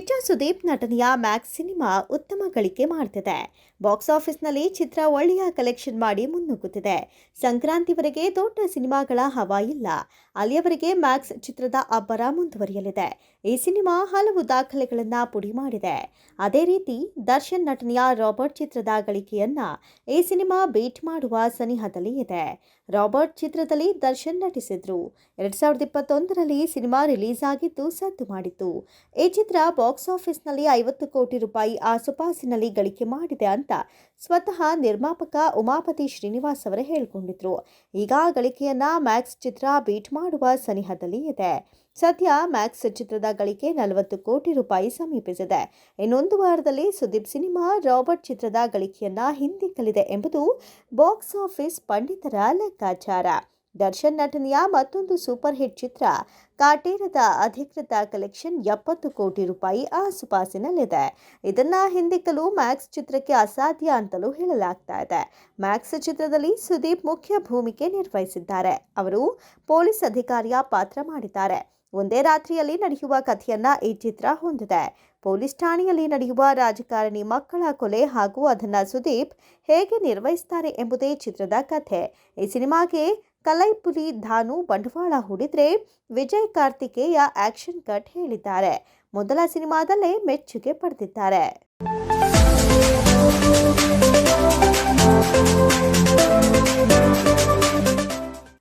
ಕಿಚ್ಚ ಸುದೀಪ್ ನಟನೆಯ Max cinema ಉತ್ತಮ ಗಳಿಕೆ ಮಾಡ್ತಿದೆ. ಬಾಕ್ಸ್ ಆಫೀಸ್ನಲ್ಲಿ ಚಿತ್ರ ಒಳ್ಳೆಯ ಕಲೆಕ್ಷನ್ ಮಾಡಿ ಮುನ್ನುಗ್ಗುತ್ತಿದೆ. ಸಂಕ್ರಾಂತಿವರೆಗೆ ದೊಡ್ಡ ಸಿನಿಮಾಗಳ ಹವಾ ಇಲ್ಲ ಅಲ್ಲಿಯವರೆಗೆ ಮ್ಯಾಕ್ಸ್ ಚಿತ್ರದ ಅಬ್ಬರ ಮುಂದುವರಿಯಲಿದೆ. ಈ ಸಿನಿಮಾ ಹಲವು ದಾಖಲೆಗಳನ್ನು ಪುಡಿ ಮಾಡಿದೆ. ಅದೇ ರೀತಿ ದರ್ಶನ್ ನಟನೆಯ ರಾಬರ್ಟ್ ಚಿತ್ರದ ಗಳಿಕೆಯನ್ನ ಈ ಸಿನಿಮಾ ಬೀಟ್ ಮಾಡುವ ಸನಿಹದಲ್ಲಿ ಇದೆ. ರಾಬರ್ಟ್ ಚಿತ್ರದಲ್ಲಿ ದರ್ಶನ್ ನಟಿಸಿದ್ರು. ಎರಡ್ ಸಾವಿರದ ಇಪ್ಪತ್ತೊಂದರಲ್ಲಿ ಸಿನಿಮಾ ರಿಲೀಸ್ ಆಗಿದ್ದು ಸದ್ದು ಮಾಡಿತ್ತು. ಈ ಚಿತ್ರ ಆಫೀಸ್ನಲ್ಲಿ ಐವತ್ತು ಕೋಟಿ ರೂಪಾಯಿ ಆಸುಪಾಸಿನಲ್ಲಿ ಗಳಿಕೆ ಮಾಡಿದೆ ಅಂತ ಸ್ವತಃ ನಿರ್ಮಾಪಕ ಉಮಾಪತಿ ಶ್ರೀನಿವಾಸ್ ಅವರೇ ಹೇಳಿಕೊಂಡಿದ್ರು. ಈಗ ಗಳಿಕೆಯನ್ನ ಮ್ಯಾಕ್ಸ್ ಚಿತ್ರ ಬೀಟ್ ಮಾಡುವ ಸನಿಹದಲ್ಲಿ ಇದೆ. ಸದ್ಯ ಮ್ಯಾಕ್ಸ್ ಚಿತ್ರದ ಗಳಿಕೆ ನಲವತ್ತು ಕೋಟಿ ರೂಪಾಯಿ ಸಮೀಪಿಸಿದೆ. ಇನ್ನೊಂದು ವಾರದಲ್ಲಿ ಸುದೀಪ್ ಸಿನಿಮಾ ರಾಬರ್ಟ್ ಚಿತ್ರದ ಗಳಿಕೆಯನ್ನ ಹಿಂದಿಕ್ಕಲಿದೆ ಎಂಬುದು ಬಾಕ್ಸ್ ಆಫೀಸ್ ಪಂಡಿತರ ಲೆಕ್ಕಾಚಾರ. ದರ್ಶನ್ ನಟನೆಯ ಮತ್ತೊಂದು ಸೂಪರ್ ಹಿಟ್ ಚಿತ್ರ, ಕಾಟೇರದ ಅಧಿಕೃತ ಕಲೆಕ್ಷನ್ ಎಪ್ಪತ್ತು ಕೋಟಿ ರೂಪಾಯಿ ಆಸುಪಾಸಿನಲ್ಲಿದೆ. ಇದನ್ನ ಹಿಂದಿಕ್ಕಲು ಮ್ಯಾಕ್ಸ್ ಚಿತ್ರಕ್ಕೆ ಅಸಾಧ್ಯ ಅಂತಲೂ ಹೇಳಲಾಗ್ತಾ ಇದೆ. ಮ್ಯಾಕ್ಸ್ ಚಿತ್ರದಲ್ಲಿ ಸುದೀಪ್ ಮುಖ್ಯ ಭೂಮಿಕೆ ನಿರ್ವಹಿಸಿದ್ದಾರೆ. ಅವರು ಪೊಲೀಸ್ ಅಧಿಕಾರಿಯ ಪಾತ್ರ ಮಾಡಿದ್ದಾರೆ. ಒಂದೇ ರಾತ್ರಿಯಲ್ಲಿ ನಡೆಯುವ ಕಥೆಯನ್ನ ಈ ಚಿತ್ರ ಹೊಂದಿದೆ. ಪೊಲೀಸ್ ಠಾಣೆಯಲ್ಲಿ ನಡೆಯುವ ರಾಜಕಾರಣಿ ಮಕ್ಕಳ ಕೊಲೆ ಹಾಗೂ ಅದನ್ನ ಸುದೀಪ್ ಹೇಗೆ ನಿರ್ವಹಿಸ್ತಾರೆ ಎಂಬುದೇ ಚಿತ್ರದ ಕಥೆ. ಈ ಸಿನಿಮಾಗೆ ಕಲೈಪುಲಿ ಧಾನು ಬಂಡವಾಳ ಹೂಡಿದ್ರೆ ವಿಜಯ್ ಕಾರ್ತಿಕೇಯ ಆಕ್ಷನ್ ಕಟ್ ಹೇಳಿದ್ದಾರೆ. ಮೊದಲ ಸಿನಿಮಾದಲ್ಲೇ ಮೆಚ್ಚುಗೆ ಪಡೆದಿದ್ದಾರೆ.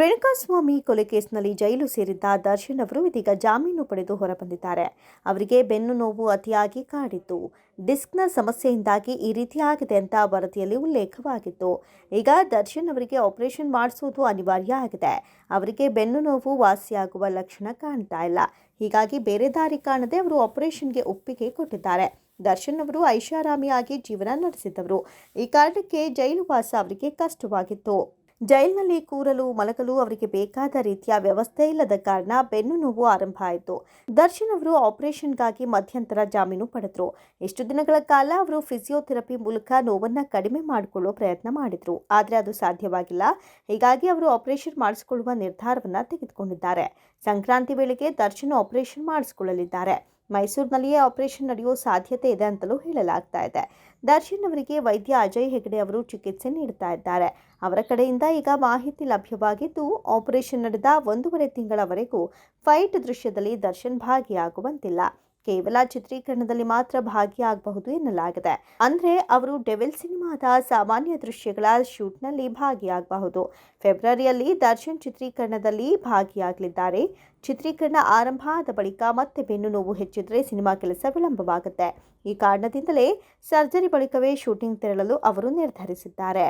ರೇಣುಕಾಸ್ವಾಮಿ ಕೊಲೆ ಕೇಸ್ನಲ್ಲಿ ಜೈಲು ಸೇರಿದ್ದ ದರ್ಶನ್ ಅವರು ಇದೀಗ ಜಾಮೀನು ಪಡೆದು ಹೊರಬಂದಿದ್ದಾರೆ. ಅವರಿಗೆ ಬೆನ್ನು ನೋವು ಅತಿಯಾಗಿ ಕಾಡಿತ್ತು ಡಿಸ್ಕ್ನ ಸಮಸ್ಯೆಯಿಂದಾಗಿ ಈ ರೀತಿಯಾಗಿದೆ ಅಂತ ವರದಿಯಲ್ಲಿ ಉಲ್ಲೇಖವಾಗಿತ್ತು. ಈಗ ದರ್ಶನ್ ಅವರಿಗೆ ಆಪರೇಷನ್ ಮಾಡಿಸುವುದು ಅನಿವಾರ್ಯ ಆಗಿದೆ. ಅವರಿಗೆ ಬೆನ್ನು ನೋವು ವಾಸಿಯಾಗುವ ಲಕ್ಷಣ ಕಾಣ್ತಾ ಇಲ್ಲ. ಹೀಗಾಗಿ ಬೇರೆ ದಾರಿ ಕಾಣದೆ ಅವರು ಆಪರೇಷನ್ಗೆ ಒಪ್ಪಿಗೆ ಕೊಟ್ಟಿದ್ದಾರೆ. ದರ್ಶನ್ ಅವರು ಐಷಾರಾಮಿಯಾಗಿ ಜೀವನ ನಡೆಸಿದವರು. ಈ ಕಾರಣಕ್ಕೆ ಜೈಲು ವಾಸ ಅವರಿಗೆ ಕಷ್ಟವಾಗಿತ್ತು. ಜೈಲಿನಲ್ಲಿ ಕೂರಲು, ಮಲಗಲು ಅವರಿಗೆ ಬೇಕಾದ ರೀತಿಯ ವ್ಯವಸ್ಥೆ ಇಲ್ಲದ ಕಾರಣ ಬೆನ್ನು ನೋವು ಆರಂಭ ಆಯಿತು. ದರ್ಶನ್ ಅವರು ಆಪರೇಷನ್ಗಾಗಿ ಮಧ್ಯಂತರ ಜಾಮೀನು ಪಡೆದ್ರು. ಎಷ್ಟು ದಿನಗಳ ಕಾಲ ಅವರು ಫಿಸಿಯೋಥೆರಪಿ ಮೂಲಕ ನೋವನ್ನು ಕಡಿಮೆ ಮಾಡಿಕೊಳ್ಳೋ ಪ್ರಯತ್ನ ಮಾಡಿದ್ರು. ಆದರೆ ಅದು ಸಾಧ್ಯವಾಗಿಲ್ಲ. ಹೀಗಾಗಿ ಅವರು ಆಪರೇಷನ್ ಮಾಡಿಸಿಕೊಳ್ಳುವ ನಿರ್ಧಾರವನ್ನು ತೆಗೆದುಕೊಂಡಿದ್ದಾರೆ. ಸಂಕ್ರಾಂತಿ ವೇಳೆಗೆ ದರ್ಶನ್ ಆಪರೇಷನ್ ಮಾಡಿಸಿಕೊಳ್ಳಲಿದ್ದಾರೆ. ಮೈಸೂರಿನಲ್ಲಿಯೇ ಆಪರೇಷನ್ ನಡೆಯುವ ಸಾಧ್ಯತೆ ಇದೆ ಅಂತಲೂ ಹೇಳಲಾಗ್ತಾ ಇದೆ. ದರ್ಶನ್ ಅವರಿಗೆ ವೈದ್ಯ ಅಜಯ್ ಹೆಗಡೆ ಅವರು ಚಿಕಿತ್ಸೆ ನೀಡುತ್ತಾ ಇದ್ದಾರೆ. ಅವರ ಕಡೆಯಿಂದ ಈಗ ಮಾಹಿತಿ ಲಭ್ಯವಾಗಿದ್ದು, ಆಪರೇಷನ್ ನಡೆದ ಒಂದೂವರೆ ತಿಂಗಳವರೆಗೂ ಫೈಟ್ ದೃಶ್ಯದಲ್ಲಿ ದರ್ಶನ್ ಭಾಗಿಯಾಗುವಂತಿಲ್ಲ. ಕೇವಲ ಚಿತ್ರೀಕರಣದಲ್ಲಿ ಮಾತ್ರ ಭಾಗಿಯಾಗಬಹುದು ಎನ್ನಲಾಗಿದೆ. ಅಂದ್ರೆ ಅವರು ಡೆವಿಲ್ ಸಿನಿಮಾದ ಸಾಮಾನ್ಯ ದೃಶ್ಯಗಳ ಶೂಟ್ನಲ್ಲಿ ಭಾಗಿಯಾಗಬಹುದು. ಫೆಬ್ರವರಿಯಲ್ಲಿ ದರ್ಶನ್ ಚಿತ್ರೀಕರಣದಲ್ಲಿ ಭಾಗಿಯಾಗಲಿದ್ದಾರೆ. ಚಿತ್ರೀಕರಣ ಆರಂಭ ಆದ ಬಳಿಕ ಮತ್ತೆ ಬೆನ್ನು ನೋವು ಹೆಚ್ಚಿದ್ರೆ ಸಿನಿಮಾ ಕೆಲಸ ವಿಳಂಬವಾಗುತ್ತೆ. ಈ ಕಾರಣದಿಂದಲೇ ಸರ್ಜರಿ ಬಳಿಕವೇ ಶೂಟಿಂಗ್ ತೆರಳಲು ಅವರು ನಿರ್ಧರಿಸಿದ್ದಾರೆ.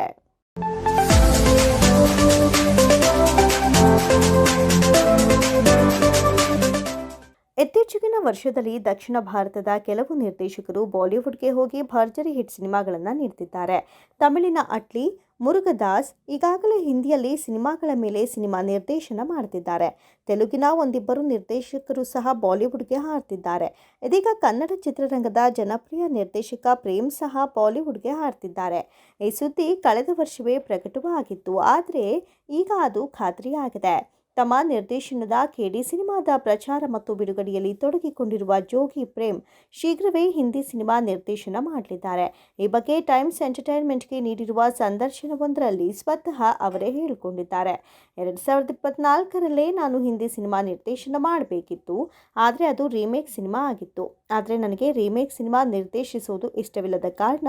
ಇತ್ತೀಚೆಗಿನ ವರ್ಷದಲ್ಲಿ ದಕ್ಷಿಣ ಭಾರತದ ಕೆಲವು ನಿರ್ದೇಶಕರು ಬಾಲಿವುಡ್ಗೆ ಹೋಗಿ ಭರ್ಜರಿ ಹಿಟ್ ಸಿನಿಮಾಗಳನ್ನು ನೀಡ್ತಿದ್ದಾರೆ. ತಮಿಳಿನ ಅಟ್ಲಿ ಮುರುಗದಾಸ್ ಈಗಾಗಲೇ ಹಿಂದಿಯಲ್ಲಿ ಸಿನಿಮಾಗಳ ಮೇಲೆ ಸಿನಿಮಾ ನಿರ್ದೇಶನ ಮಾಡ್ತಿದ್ದಾರೆ. ತೆಲುಗಿನ ಒಂದಿಬ್ಬರು ನಿರ್ದೇಶಕರು ಸಹ ಬಾಲಿವುಡ್ಗೆ ಹಾರ್ತಿದ್ದಾರೆ. ಇದೀಗ ಕನ್ನಡ ಚಿತ್ರರಂಗದ ಜನಪ್ರಿಯ ನಿರ್ದೇಶಕ ಪ್ರೇಮ್ ಸಹ ಬಾಲಿವುಡ್ಗೆ ಹಾರ್ತಿದ್ದಾರೆ. ಈ ಸುದ್ದಿ ಕಳೆದ ವರ್ಷವೇ ಪ್ರಕಟವಾಗಿತ್ತು, ಆದರೆ ಈಗ ಅದು ಖಾತ್ರಿಯಾಗಿದೆ. ತಮ್ಮ ನಿರ್ದೇಶನದ ಕೆಡಿ ಸಿನಿಮಾದ ಪ್ರಚಾರ ಮತ್ತು ಬಿಡುಗಡೆಯಲ್ಲಿ ತೊಡಗಿಕೊಂಡಿರುವ ಜೋಗಿ ಪ್ರೇಮ್ ಶೀಘ್ರವೇ ಹಿಂದಿ ಸಿನಿಮಾ ನಿರ್ದೇಶನ ಮಾಡಲಿದ್ದಾರೆ. ಈ ಬಗ್ಗೆ ಟೈಮ್ಸ್ ಎಂಟರ್ಟೈನ್ಮೆಂಟ್ಗೆ ನೀಡಿರುವ ಸಂದರ್ಶನವೊಂದರಲ್ಲಿ ಸ್ವತಃ ಅವರೇ ಹೇಳಿಕೊಂಡಿದ್ದಾರೆ. ಎರಡು ಸಾವಿರದ ಇಪ್ಪತ್ನಾಲ್ಕರಲ್ಲೇ ನಾನು ಹಿಂದಿ ಸಿನಿಮಾ ನಿರ್ದೇಶನ ಮಾಡಬೇಕಿತ್ತು. ಆದರೆ ಅದು ರೀಮೇಕ್ ಸಿನಿಮಾ ಆಗಿತ್ತು. ಆದರೆ ನನಗೆ ರೀಮೇಕ್ ಸಿನಿಮಾ ನಿರ್ದೇಶಿಸುವುದು ಇಷ್ಟವಿಲ್ಲದ ಕಾರಣ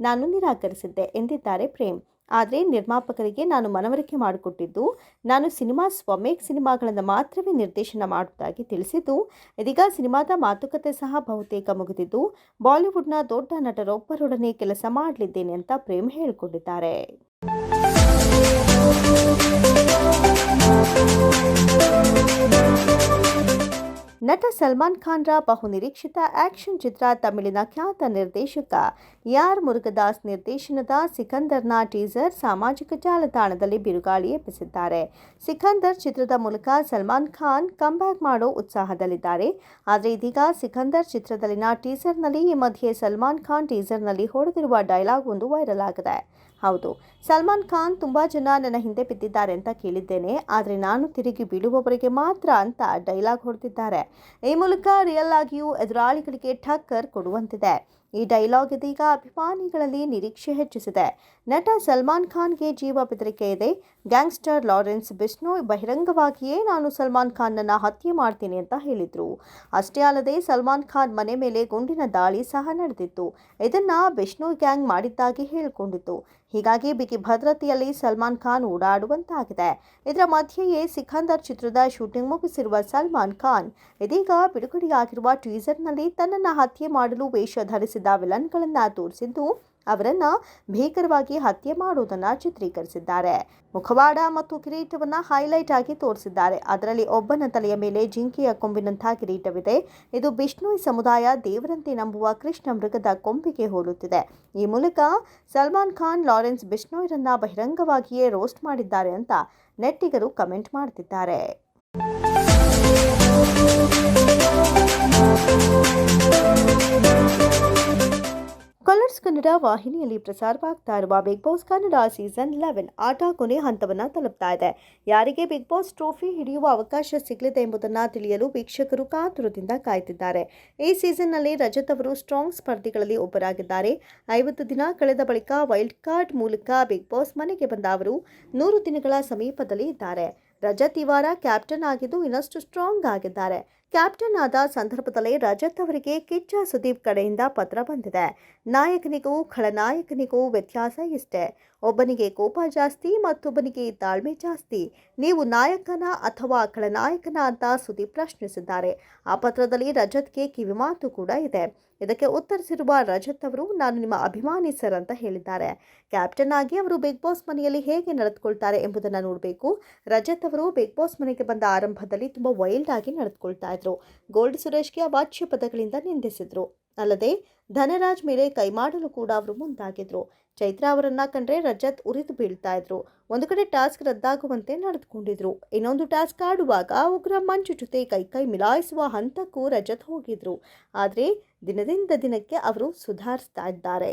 ನಾನು ನಿರಾಕರಿಸಿದ್ದೆ ಎಂದಿದ್ದಾರೆ ಪ್ರೇಮ್. ಆದರೆ ನಿರ್ಮಾಪಕರಿಗೆ ನಾನು ಮನವರಿಕೆ ಮಾಡಿಕೊಟ್ಟಿದ್ದು, ನಾನು ಸಿನಿಮಾ ಸ್ವಮೇಕ್ ಸಿನಿಮಾಗಳನ್ನು ಮಾತ್ರವೇ ನಿರ್ದೇಶನ ಮಾಡುವುದಾಗಿ ತಿಳಿಸಿದ್ದು, ಇದೀಗ ಸಿನಿಮಾದ ಮಾತುಕತೆ ಸಹ ಬಹುತೇಕ ಮುಗಿದಿದ್ದು, ಬಾಲಿವುಡ್ನ ದೊಡ್ಡ ನಟರೊಬ್ಬರೊಡನೆ ಕೆಲಸ ಮಾಡಲಿದ್ದೇನೆ ಅಂತ ಪ್ರೇಮ್ ಹೇಳಿಕೊಂಡಿದ್ದಾರೆ. ನಟ ಸಲ್ಮಾನ್ ಖಾನ್ರ ಬಹುನಿರೀಕ್ಷಿತ ಆಕ್ಷನ್ ಚಿತ್ರ ತಮಿಳಿನ ಖ್ಯಾತ ನಿರ್ದೇಶಕ ಯಾರ್ ಮುರುಗದಾಸ್ ನಿರ್ದೇಶನದ ಸಿಕಂದರ್ನ ಟೀಸರ್ ಸಾಮಾಜಿಕ ಜಾಲತಾಣದಲ್ಲಿ ಬಿರುಗಾಳಿ ಎಬ್ಬಿಸಿದ್ದಾರೆ. ಸಿಕಂದರ್ ಚಿತ್ರದ ಮೂಲಕ ಸಲ್ಮಾನ್ ಖಾನ್ ಕಂಬ್ಯಾಕ್ ಮಾಡೋ ಉತ್ಸಾಹದಲ್ಲಿದ್ದಾರೆ. ಆದರೆ ಇದೀಗ ಸಿಕಂದರ್ ಚಿತ್ರದಲ್ಲಿನ ಟೀಸರ್ನಲ್ಲಿ ಈ ಮಧ್ಯೆ ಸಲ್ಮಾನ್ ಖಾನ್ ಟೀಸರ್ನಲ್ಲಿ ಹೊಡೆದಿರುವ ಡೈಲಾಗ್ ಒಂದು ವೈರಲ್ ಆಗಿದೆ. ಹೌದು, ಸಲ್ಮಾನ್ ಖಾನ್ ತುಂಬ ಜನ ನನ್ನ ಹಿಂದೆ ಬಿದ್ದಿದ್ದಾರೆ ಅಂತ ಕೇಳಿದ್ದೇನೆ. ಆದರೆ ನಾನು ತಿರುಗಿ ಬೀಳುವವರಿಗೆ ಮಾತ್ರ ಅಂತ ಡೈಲಾಗ್ ಹೊಡೆದಿದ್ದಾರೆ. ಈ ಮೂಲಕ ರಿಯಲ್ ಆಗಿಯೂ ಎದುರಾಳಿಗಳಿಗೆ ಠಕ್ಕರ್ ಕೊಡುವಂತಿದೆ. ಈ ಡೈಲಾಗ್ ಇದೀಗ ಅಭಿಮಾನಿಗಳಲ್ಲಿ ನಿರೀಕ್ಷೆ ಹೆಚ್ಚಿಸಿದೆ. ನಟ ಸಲ್ಮಾನ್ ಖಾನ್ಗೆ ಜೀವ ಬೆದರಿಕೆ ಇದೆ. ಗ್ಯಾಂಗ್ಸ್ಟರ್ ಲಾರೆನ್ಸ್ ಬಿಸ್ನೋ ಬಹಿರಂಗವಾಗಿಯೇ ನಾನು ಸಲ್ಮಾನ್ ಖಾನ್ನನ್ನು ಹತ್ಯೆ ಮಾಡ್ತೀನಿ ಅಂತ ಹೇಳಿದರು. ಅಷ್ಟೇ ಅಲ್ಲದೆ ಸಲ್ಮಾನ್ ಖಾನ್ ಮನೆ ಮೇಲೆ ಗುಂಡಿನ ದಾಳಿ ಸಹ ನಡೆದಿತ್ತು. ಇದನ್ನು ಬಿಷ್ಣು ಗ್ಯಾಂಗ್ ಮಾಡಿದ್ದಾಗಿ ಹೇಳಿಕೊಂಡಿತ್ತು. ಹೀಗಾಗಿ ಬಿಗಿ ಭದ್ರತೆಯಲ್ಲಿ ಸಲ್ಮಾನ್ ಖಾನ್ ಓಡಾಡುವಂತಾಗಿದೆ. ಇದರ ಮಧ್ಯೆಯೇ ಸಿಖಂದರ್ ಚಿತ್ರದ ಶೂಟಿಂಗ್ ಮುಗಿಸಿರುವ ಸಲ್ಮಾನ್ ಖಾನ್ ಇದೀಗ ಬಿಡುಗಡೆಯಾಗಿರುವ ಟೀಸರ್ನಲ್ಲಿ ತನ್ನನ್ನು ಹತ್ಯೆ ಮಾಡಲು ವೇಷ ಧರಿಸಿದ ವಿಲನ್ಗಳನ್ನು ತೋರಿಸಿದ್ದು ಅವರನ್ನ ಭೀಕರವಾಗಿ ಹತ್ಯೆ ಮಾಡುವುದನ್ನು ಚಿತ್ರೀಕರಿಸಿದ್ದಾರೆ. ಮುಖವಾಡ ಮತ್ತು ಕಿರೀಟವನ್ನ ಹೈಲೈಟ್ ಆಗಿ ತೋರಿಸಿದ್ದಾರೆ. ಅದರಲ್ಲಿ ಒಬ್ಬನ ತಲೆಯ ಮೇಲೆ ಜಿಂಕೆಯ ಕೊಂಬಿನಂತಹ ಕಿರೀಟವಿದೆ. ಇದು ಬಿಷ್ಣುಯಿ ಸಮುದಾಯ ದೇವರಂತೆ ನಂಬುವ ಕೃಷ್ಣ ಮೃಗದ ಕೊಂಬಿಗೆ ಹೋಲುತ್ತಿದೆ. ಈ ಮೂಲಕ ಸಲ್ಮಾನ್ ಖಾನ್, ಲಾರೆನ್ಸ್ ಬಿಷ್ಣೋಯ್ರನ್ನ ಬಹಿರಂಗವಾಗಿಯೇ ರೋಸ್ಟ್ ಮಾಡಿದ್ದಾರೆ ಅಂತ ನೆಟ್ಟಿಗರು ಕಮೆಂಟ್ ಮಾಡ್ತಿದ್ದಾರೆ. ಕಲರ್ಸ್ ಕನ್ನಡ ವಾಹಿನಿಯಲ್ಲಿ ಪ್ರಸಾರವಾಗ್ತಾ ಇರುವ Bigg Boss Kannada season eleven ಆಟ ಕೊನೆ ಹಂತವನ್ನು ತಲುಪ್ತಾ ಇದೆ. ಯಾರಿಗೆ ಬಿಗ್ ಬಾಸ್ ಟ್ರೋಫಿ ಹಿಡಿಯುವ ಅವಕಾಶ ಸಿಗಲಿದೆ ಎಂಬುದನ್ನು ತಿಳಿಯಲು ವೀಕ್ಷಕರು ಕಾತುರದಿಂದ ಕಾಯ್ತಿದ್ದಾರೆ. ಈ ಸೀಸನ್ನಲ್ಲಿ ರಜತ್ ಅವರು ಸ್ಟ್ರಾಂಗ್ ಸ್ಪರ್ಧಿಗಳಲ್ಲಿ ಒಬ್ಬರಾಗಿದ್ದಾರೆ. ಐವತ್ತು ದಿನ ಕಳೆದ ಬಳಿಕ ವೈಲ್ಡ್ ಕಾರ್ಡ್ ಮೂಲಕ ಬಿಗ್ ಬಾಸ್ ಮನೆಗೆ ಬಂದ ಅವರು ನೂರು ದಿನಗಳ ಸಮೀಪದಲ್ಲಿ ಇದ್ದಾರೆ ರಜತ್ ಈ ಕ್ಯಾಪ್ಟನ್ ಆಗಿದ್ದು ಇನ್ನಷ್ಟು ಸ್ಟ್ರಾಂಗ್ ಆಗಿದ್ದಾರೆ. ಕ್ಯಾಪ್ಟನ್ ಆದ ಸಂದರ್ಭದಲ್ಲಿ ರಜತ್ ಅವರಿಗೆ ಕಿಚ್ಚ ಸುದೀಪ್ ಕಡೆಯಿಂದ ಪತ್ರ ಬಂದಿದೆ. ನಾಯಕನಿಗೂ ಖಳನಾಯಕನಿಗೂ ವ್ಯತ್ಯಾಸ ಇಷ್ಟೇ. ಒಬ್ಬನಿಗೆ ಕೋಪ ಜಾಸ್ತಿ, ಮತ್ತೊಬ್ಬನಿಗೆ ತಾಳ್ಮೆ ಜಾಸ್ತಿ. ನೀವು ನಾಯಕನ ಅಥವಾ ಖಳನಾಯಕನ ಅಂತ ಸುದೀಪ್ ಪ್ರಶ್ನಿಸಿದ್ದಾರೆ. ಆ ಪತ್ರದಲ್ಲಿ ರಜತ್ಗೆ ಕಿವಿಮಾತು ಕೂಡ ಇದೆ. ಇದಕ್ಕೆ ಉತ್ತರಿಸಿರುವ ರಜತ್ ಅವರು, ನಾನು ನಿಮ್ಮ ಅಭಿಮಾನಿ ಸರ್ ಅಂತ ಹೇಳಿದ್ದಾರೆ. ಕ್ಯಾಪ್ಟನ್ ಆಗಿ ಅವರು ಬಿಗ್ ಬಾಸ್ ಮನೆಯಲ್ಲಿ ಹೇಗೆ ನಡೆದುಕೊಳ್ತಾರೆ ಎಂಬುದನ್ನು ನೋಡಬೇಕು. ರಜತ್ ಅವರು ಬಿಗ್ ಬಾಸ್ ಮನೆಗೆ ಬಂದ ಆರಂಭದಲ್ಲಿ ತುಂಬ ವೈಲ್ಡ್ ಆಗಿ ನಡೆದುಕೊಳ್ತಾ ಇದ್ರು ಗೋಲ್ಡ್ ಸುರೇಶ್ಗೆ ಅವಾಚ್ಯ ಪದಗಳಿಂದ ನಿಂದಿಸಿದ್ರು. ಅಲ್ಲದೆ ಧನರಾಜ್ ಮೇಲೆ ಕೈ ಮಾಡಲು ಕೂಡ ಅವರು ಮುಂದಾಗಿದ್ರು. ಚೈತ್ರ ಅವರನ್ನ ಕಂಡ್ರೆ ರಜತ್ ಉರಿದು ಬೀಳ್ತಾ ಇದ್ರು. ಒಂದು ಕಡೆ ಟಾಸ್ಕ್ ರದ್ದಾಗುವಂತೆ ನಡೆದುಕೊಂಡಿದ್ರು. ಇನ್ನೊಂದು ಟಾಸ್ಕ್ ಆಡುವಾಗ ಉಗ್ರ ಮಂಚು ಜೊತೆ ಕೈ ಕೈ ಮಿಲಾಯಿಸುವ ಹಂತಕ್ಕೂ ರಜತ್ ಹೋಗಿದ್ರು. ಆದರೆ ದಿನದಿಂದ ದಿನಕ್ಕೆ ಅವರು ಸುಧಾರಿಸ್ತಾ ಇದ್ದಾರೆ.